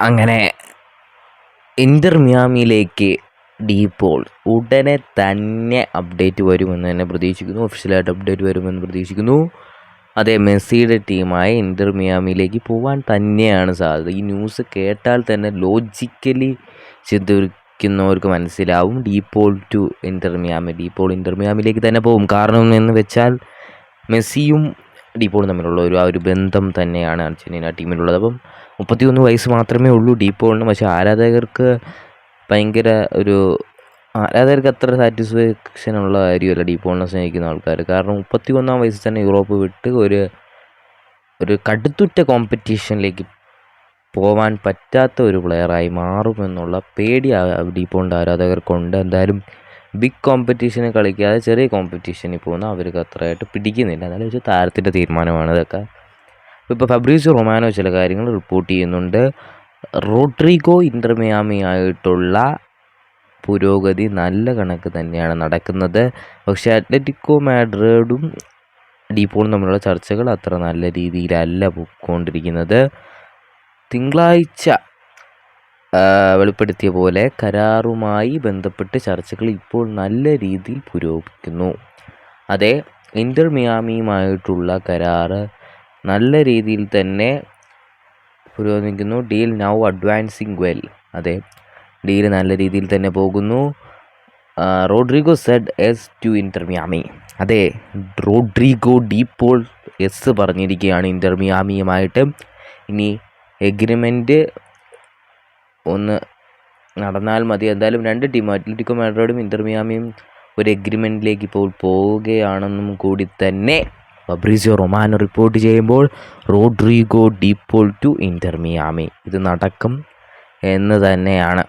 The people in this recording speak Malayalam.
അങ്ങനെ ഇന്റർ മിയാമിയിലേക്ക് ഡീപോൾ ഉടനെ തന്നെ അപ്ഡേറ്റ് വരുമെന്ന് തന്നെ പ്രതീക്ഷിക്കുന്നു. ഒഫീഷ്യലായിട്ട് അപ്ഡേറ്റ് വരുമെന്ന് പ്രതീക്ഷിക്കുന്നു. അതെ മെസ്സിയുടെ ടീമായ ഇന്റർ മിയാമിയിലേക്ക് പോകാൻ തന്നെയാണ് സാധ്യത. ഈ ന്യൂസ് കേട്ടാൽ തന്നെ ലോജിക്കലി ചിന്തിക്കുന്നവർക്ക് മനസ്സിലാവും. De Paul to Inter Miami De Paul Inter മിയാമിയിലേക്ക് തന്നെ പോകും. കാരണം എന്ന് വെച്ചാൽ മെസ്സിയും ഡീപോളും തമ്മിലുള്ള ഒരു ആ ഒരു ബന്ധം തന്നെയാണ് അർജന്റീന ടീമിലുള്ളത്. അപ്പം മുപ്പത്തിയൊന്ന് വയസ്സ് മാത്രമേ ഉള്ളൂ ഡീപോളിന് പക്ഷേ ആരാധകർക്ക് ഭയങ്കര ഒരു ആരാധകർക്ക് അത്ര സാറ്റിസ്ഫാക്ഷൻ ഉള്ള കാര്യമല്ല ഡീപോളിനെ സ്നേഹിക്കുന്ന ആൾക്കാർ കാരണം മുപ്പത്തി ഒന്നാം വയസ്സിൽ തന്നെ യൂറോപ്പ് വിട്ട് ഒരു ഒരു കടുത്തുറ്റ കോമ്പറ്റീഷനിലേക്ക് പോവാൻ പറ്റാത്ത ഒരു പ്ലെയറായി മാറുമെന്നുള്ള പേടി ആ- ഡീപോളിന്റെ ആരാധകർക്കുണ്ട്. എന്തായാലും ബിഗ് കോമ്പറ്റീഷന് കളിക്കാതെ ചെറിയ കോമ്പറ്റീഷനിൽ പോകുന്ന അവർക്ക് അത്രയായിട്ട് പിടിക്കുന്നില്ല. എന്നാലും വെച്ചാൽ താരത്തിന്റെ തീരുമാനമാണ് ഇതൊക്കെ. ഇപ്പോൾ ഫബ്രീസ് റൊമാനോ ചില കാര്യങ്ങൾ റിപ്പോർട്ട് ചെയ്യുന്നുണ്ട്. റോഡ്രിഗോ ഇന്റർമിയാമി ആയിട്ടുള്ള പുരോഗതി നല്ല കണക്ക് തന്നെയാണ് നടക്കുന്നത്. പക്ഷേ അത്ലറ്റിക്കോ മാഡ്രിഡും ഡീപോളും തമ്മിലുള്ള ചർച്ചകൾ അത്ര നല്ല രീതിയിലല്ല പോയിക്കൊണ്ടിരിക്കുന്നത് തിങ്കളാഴ്ച വെളിപ്പെടുത്തിയ പോലെ കരാറുമായി ബന്ധപ്പെട്ട് ചർച്ചകൾ ഇപ്പോൾ നല്ല രീതിയിൽ പുരോഗമിക്കുന്നു. അതെ ഇന്റർ മിയാമിയുമായിട്ടുള്ള കരാറ് നല്ല രീതിയിൽ തന്നെ പുരോഗമിക്കുന്നു. Deal now advancing well. അതെ ഡീൽ നല്ല രീതിയിൽ തന്നെ പോകുന്നു. Rodrigo said yes to Inter Miami. അതെ റോഡ്രിഗോ ഡീപ്പോൾ എസ് പറഞ്ഞിരിക്കുകയാണ് ഇന്റർ മിയാമിയുമായിട്ട്. ഇനി എഗ്രിമെന്റ് ഒന്ന് നടന്നാൽ മതി. എന്തായാലും രണ്ട് ടീം അറ്റ്ലറ്റിക്കോ മാഡ്രോഡും ഇന്റർ മിയാമിയും ഒരു എഗ്രിമെന്റിലേക്ക് ഇപ്പോൾ പോവുകയാണെന്നും കൂടി തന്നെ ഫബ്രീസിയോ റൊമാനോ റിപ്പോർട്ട് ചെയ്യുമ്പോൾ Rodrigo De Paul to Inter Miami ഇത് നടക്കും എന്ന് തന്നെയാണ്.